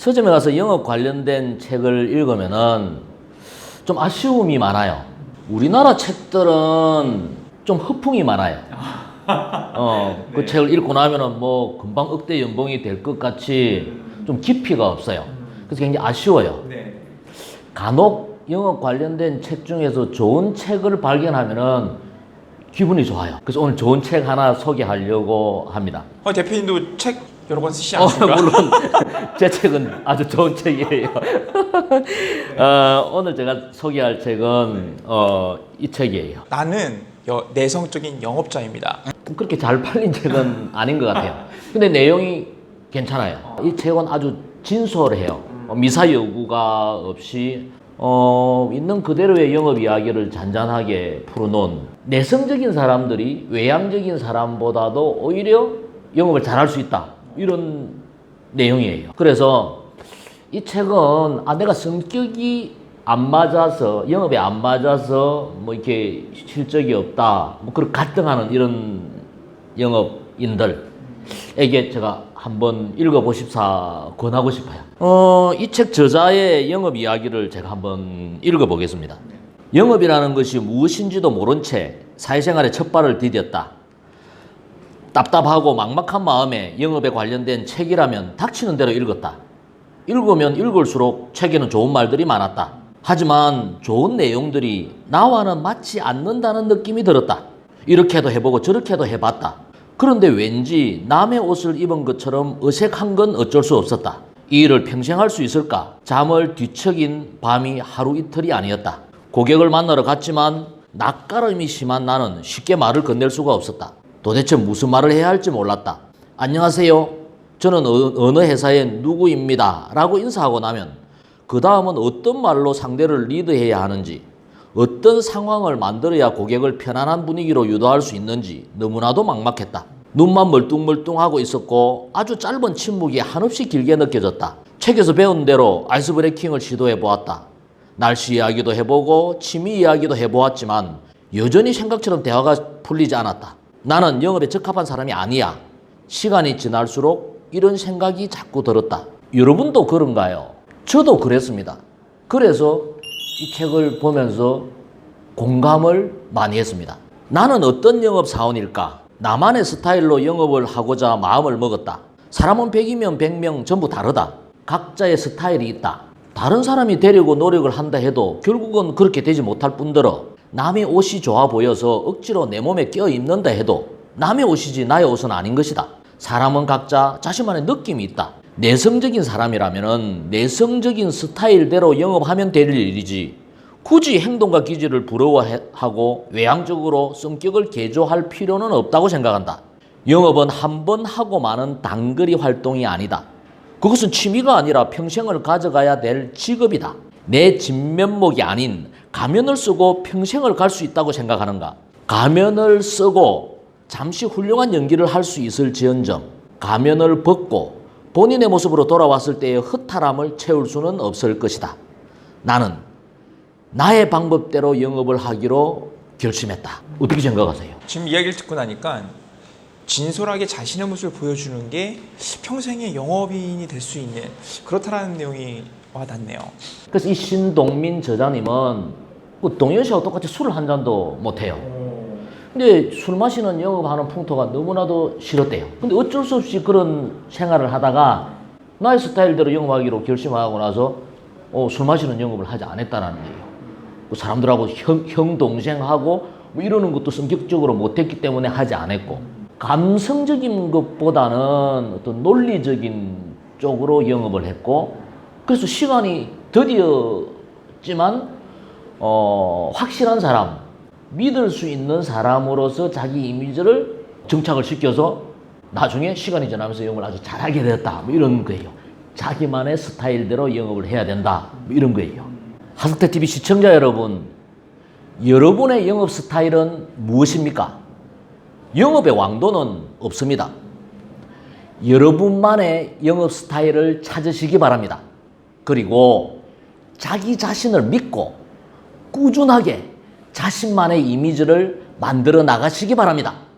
서점에 가서 영업 관련된 책을 읽으면은 좀 아쉬움이 많아요. 우리나라 책들은 좀 허풍이 많아요. 어, 그 책을 읽고 나면은 뭐 금방 억대 연봉이 될 것 같이 좀 깊이가 없어요. 그래서 굉장히 아쉬워요. 네. 간혹 영업 관련된 책 중에서 좋은 책을 발견하면은 기분이 좋아요. 그래서 오늘 좋은 책 하나 소개하려고 합니다. 어, 대표님도 책 여러 권 쓰시지 어, 않습니까? 물론 제 책은 아주 좋은 책이에요. 어, 오늘 제가 소개할 책은 어, 이 책이에요. 나는 여- 내성적인 영업자입니다. 그렇게 잘 팔린 책은 아닌 것 같아요. 근데 내용이 괜찮아요. 이 책은 아주 진솔해요. 어, 미사 여구가 없이 어, 있는 그대로의 영업 이야기를 잔잔하게 풀어놓은 내성적인 사람들이 외향적인 사람보다도 오히려 영업을 잘할 수 있다. 이런 내용이에요. 그래서 이 책은 아 내가 성격이 안 맞아서 영업에 안 맞아서 뭐 이렇게 실적이 없다 뭐 그런 갈등하는 이런 영업인들에게 제가 한번 읽어보십사 권하고 싶어요. 어, 이 책 저자의 영업 이야기를 제가 한번 읽어보겠습니다. 영업이라는 것이 무엇인지도 모른 채 사회생활에 첫 발을 디뎠다. 답답하고 막막한 마음에 영업에 관련된 책이라면 닥치는 대로 읽었다. 읽으면 읽을수록 책에는 좋은 말들이 많았다. 하지만 좋은 내용들이 나와는 맞지 않는다는 느낌이 들었다. 이렇게도 해보고 저렇게도 해봤다. 그런데 왠지 남의 옷을 입은 것처럼 어색한 건 어쩔 수 없었다. 이 일을 평생 할 수 있을까? 잠을 뒤척인 밤이 하루 이틀이 아니었다. 고객을 만나러 갔지만 낯가름이 심한 나는 쉽게 말을 건넬 수가 없었다. 도대체 무슨 말을 해야 할지 몰랐다. 안녕하세요. 저는 어- 어느 회사의 누구입니다. 라고 인사하고 나면 그 다음은 어떤 말로 상대를 리드해야 하는지 어떤 상황을 만들어야 고객을 편안한 분위기로 유도할 수 있는지 너무나도 막막했다. 눈만 멀뚱멀뚱하고 있었고 아주 짧은 침묵이 한없이 길게 느껴졌다. 책에서 배운 대로 아이스 브레이킹을 시도해 보았다. 날씨 이야기도 해보고 취미 이야기도 해보았지만 여전히 생각처럼 대화가 풀리지 않았다. 나는 영업에 적합한 사람이 아니야. 시간이 지날수록 이런 생각이 자꾸 들었다. 여러분도 그런가요? 저도 그랬습니다. 그래서 이 책을 보면서 공감을 많이 했습니다. 나는 어떤 영업 사원일까? 나만의 스타일로 영업을 하고자 마음을 먹었다. 사람은 100이면 100명 전부 다르다. 각자의 스타일이 있다. 다른 사람이 되려고 노력을 한다 해도 결국은 그렇게 되지 못할 뿐더러 남의 옷이 좋아 보여서 억지로 내 몸에 껴 입는다 해도 남의 옷이지 나의 옷은 아닌 것이다. 사람은 각자 자신만의 느낌이 있다. 내성적인 사람이라면 내성적인 스타일대로 영업하면 될 일이지 굳이 행동과 기질을 부러워하고 외향적으로 성격을 개조할 필요는 없다고 생각한다. 영업은 한 번 하고 마는 단거리 활동이 아니다. 그것은 취미가 아니라 평생을 가져가야 될 직업이다. 내 진면목이 아닌 가면을 쓰고 평생을 갈 수 있다고 생각하는가? 가면을 쓰고 잠시 훌륭한 연기를 할 수 있을 지언정 가면을 벗고 본인의 모습으로 돌아왔을 때의 허탈함을 채울 수는 없을 것이다. 나는 나의 방법대로 영업을 하기로 결심했다. 어떻게 생각하세요? 지금 이야기를 듣고 나니까 진솔하게 자신의 모습을 보여주는 게 평생의 영업인이 될 수 있는 그렇다라는 내용이 와닿네요. 그래서 이 신동민 저자님은 그 동현 씨하고 똑같이 술을 한 잔도 못 해요. 근데 술 마시는 영업하는 풍토가 너무나도 싫었대요. 근데 어쩔 수 없이 그런 생활을 하다가 나의 스타일대로 영업하기로 결심하고 나서 어, 술 마시는 영업을 하지 않았다라는 거예요. 그 사람들하고 형, 형 동생하고 뭐 이러는 것도 성격적으로 못했기 때문에 하지 않았고 감성적인 것보다는 어떤 논리적인 쪽으로 영업을 했고 그래서 시간이 더디었지만 어, 확실한 사람, 믿을 수 있는 사람으로서 자기 이미지를 정착을 시켜서 나중에 시간이 지나면서 영업을 아주 잘하게 되었다. 뭐 이런 거예요. 자기만의 스타일대로 영업을 해야 된다. 뭐 이런 거예요. 하석태 TV 시청자 여러분, 여러분의 영업 스타일은 무엇입니까? 영업의 왕도는 없습니다. 여러분만의 영업 스타일을 찾으시기 바랍니다. 그리고 자기 자신을 믿고 꾸준하게 자신만의 이미지를 만들어 나가시기 바랍니다.